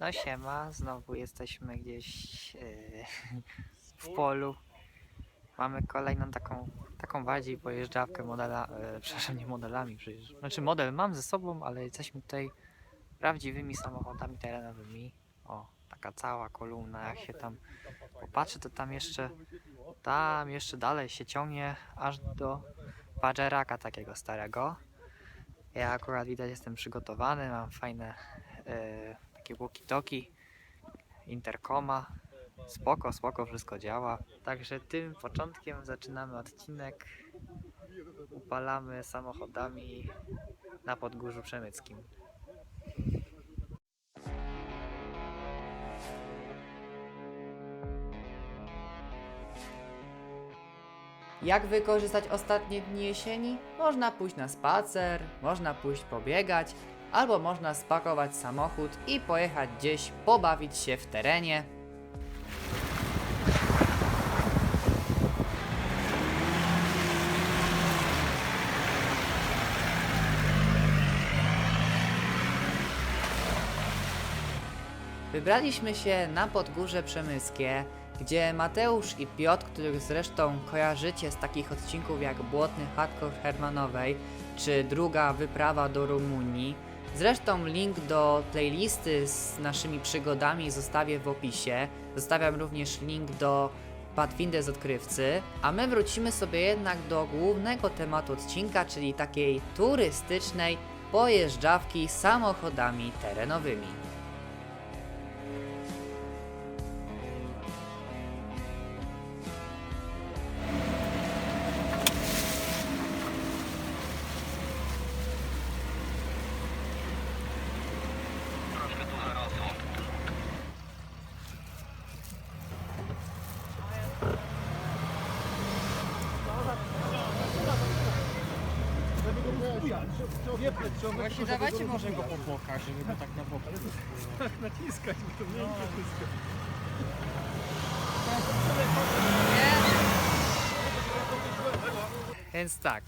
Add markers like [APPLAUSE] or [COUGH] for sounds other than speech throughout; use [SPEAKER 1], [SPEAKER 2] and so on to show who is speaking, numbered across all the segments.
[SPEAKER 1] No siema, znowu jesteśmy gdzieś yy, [LAUGHS] w polu. Mamy kolejną taką, taką bardziej pojeżdżawkę modela, yy, przepraszam, nie modelami przecież. Znaczy model mam ze sobą, ale jesteśmy tutaj prawdziwymi samochodami terenowymi. O, taka cała kolumna, jak się tam popatrzy, to tam jeszcze, tam jeszcze dalej się ciągnie aż do Pajeraka takiego starego. Ja akurat widać jestem przygotowany, mam fajne e, takie walkie-talkie, interkoma. Spoko, spoko, wszystko działa. Także tym początkiem zaczynamy odcinek. Upalamy samochodami na Podgórzu Przemyckim.
[SPEAKER 2] Jak wykorzystać ostatnie dni jesieni? Można pójść na spacer, można pójść pobiegać, albo można spakować samochód i pojechać gdzieś pobawić się w terenie. Wybraliśmy się na Podgórze Przemyskie, gdzie Mateusz i Piotr, których zresztą kojarzycie z takich odcinków jak Błotny Hardcore Hermanowej, czy druga wyprawa do Rumunii. Zresztą link do playlisty z naszymi przygodami zostawię w opisie. Zostawiam również link do Pathfinder z odkrywcy, a my wrócimy sobie jednak do głównego tematu odcinka, czyli takiej turystycznej pojeżdżawki samochodami terenowymi.
[SPEAKER 1] Właśnie dawajcie może go po bokach, żeby go tak na bok.
[SPEAKER 3] naciskać, bo to miękkie wszystko.
[SPEAKER 1] Więc tak.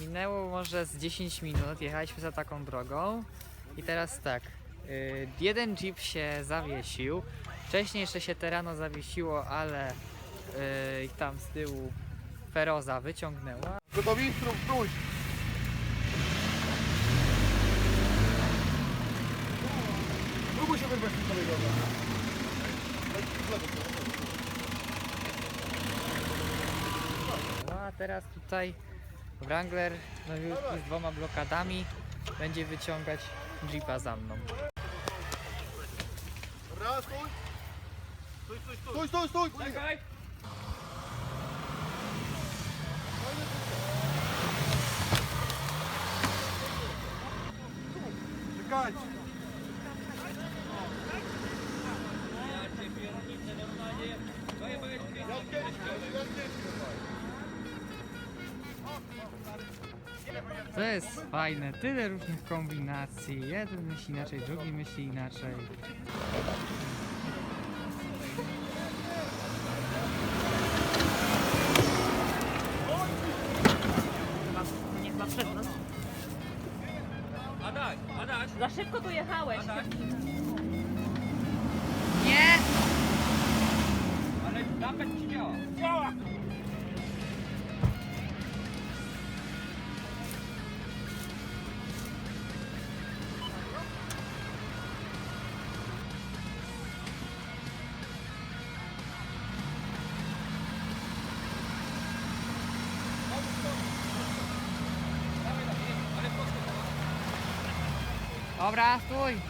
[SPEAKER 1] Minęło może z 10 minut, jechaliśmy za taką drogą i teraz tak. y, jeden jeep się zawiesił. Wcześniej jeszcze się Terano zawiesiło, ale y, tam z tyłu Feroza wyciągnęła.
[SPEAKER 3] Gotowi? Strój. Się wyrwać z tego.
[SPEAKER 1] No a teraz tutaj Wrangler nowiutki z dwoma blokadami będzie wyciągać jeepa za mną.
[SPEAKER 3] Raz, stój. Stój, stój, stój. Stój, stój, Czekaj.
[SPEAKER 1] To jest fajne, tyle różnych kombinacji. Jeden myśli inaczej, drugi myśli inaczej.
[SPEAKER 4] Za szybko tu jechałeś.
[SPEAKER 1] Nie! Dobra, stój!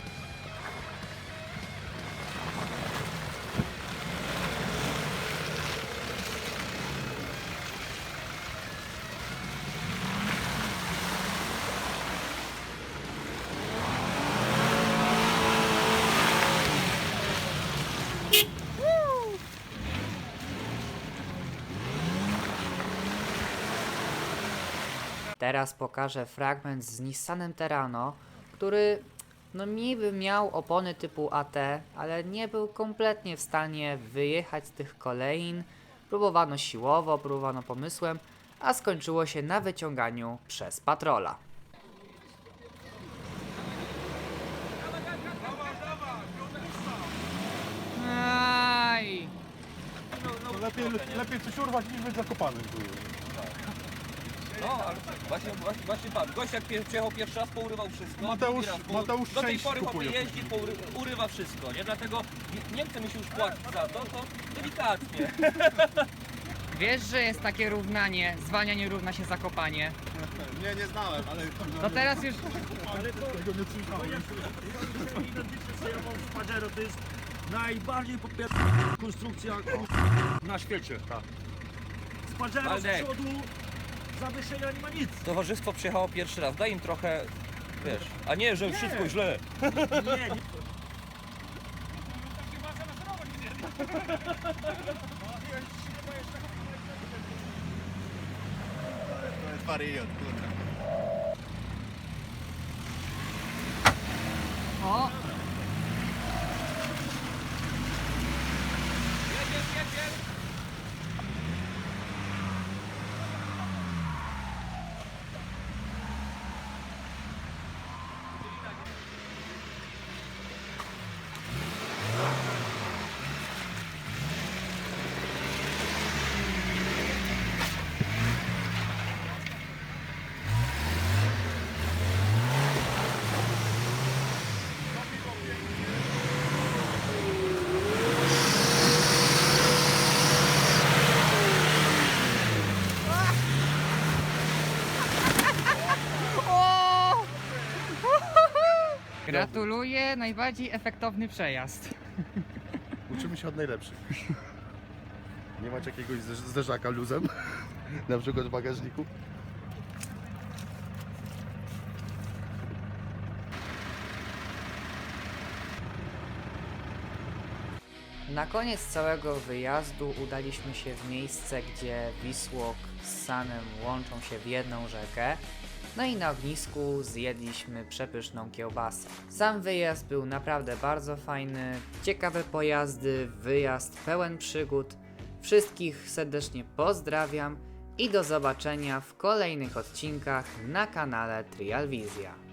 [SPEAKER 2] Teraz pokażę fragment z Nissanem Terrano, który no niby miał opony typu AT, ale nie był kompletnie w stanie wyjechać z tych kolejn. Próbowano siłowo, próbowano pomysłem, a skończyło się na wyciąganiu przez patrola.
[SPEAKER 3] No, no,
[SPEAKER 5] lepiej, no, lepiej coś urwać niż być zakopanym.
[SPEAKER 3] No, ale właśnie, właśnie, właśnie pan, gość jak pie- przyjechał pierwszy raz, pourywał wszystko.
[SPEAKER 5] Mateusz-
[SPEAKER 3] drugi raz pou-
[SPEAKER 5] Mateusz
[SPEAKER 3] Do tej
[SPEAKER 5] część
[SPEAKER 3] pory chłopie
[SPEAKER 5] kupuje.
[SPEAKER 3] jeździ, poury, urywa wszystko, nie? Dlatego nie, nie chce mi się już płacić za to, to delikatnie. [LAUGHS]
[SPEAKER 1] Wiesz, że jest takie równanie, zwalnianie równa się zakopanie.
[SPEAKER 5] Nie, nie znałem, ale...
[SPEAKER 1] To teraz już
[SPEAKER 5] Tego nie słyszałem.
[SPEAKER 2] Pajero to jest najbardziej popier... konstrukcja na świecie. Z Pajero z
[SPEAKER 3] Waldek.
[SPEAKER 2] przodu zawieszenia nie ma nic.
[SPEAKER 3] Towarzystwo przyjechało pierwszy raz, daj im trochę, wiesz, a nie, że wszystko źle.
[SPEAKER 2] Nie, nie.
[SPEAKER 5] To jest wariat, kurwa.
[SPEAKER 1] O! Gratuluję, najbardziej efektowny przejazd.
[SPEAKER 5] Uczymy się od najlepszych. Nie macie jakiegoś zderz- zderzaka luzem? Na przykład w bagażniku?
[SPEAKER 1] Na koniec całego wyjazdu udaliśmy się w miejsce, gdzie Wisłok z Sanem łączą się w jedną rzekę. No i na ognisku zjedliśmy przepyszną kiełbasę. Sam wyjazd był naprawdę bardzo fajny, ciekawe pojazdy, wyjazd pełen przygód. Wszystkich serdecznie pozdrawiam i do zobaczenia w kolejnych odcinkach na kanale Trialwizja.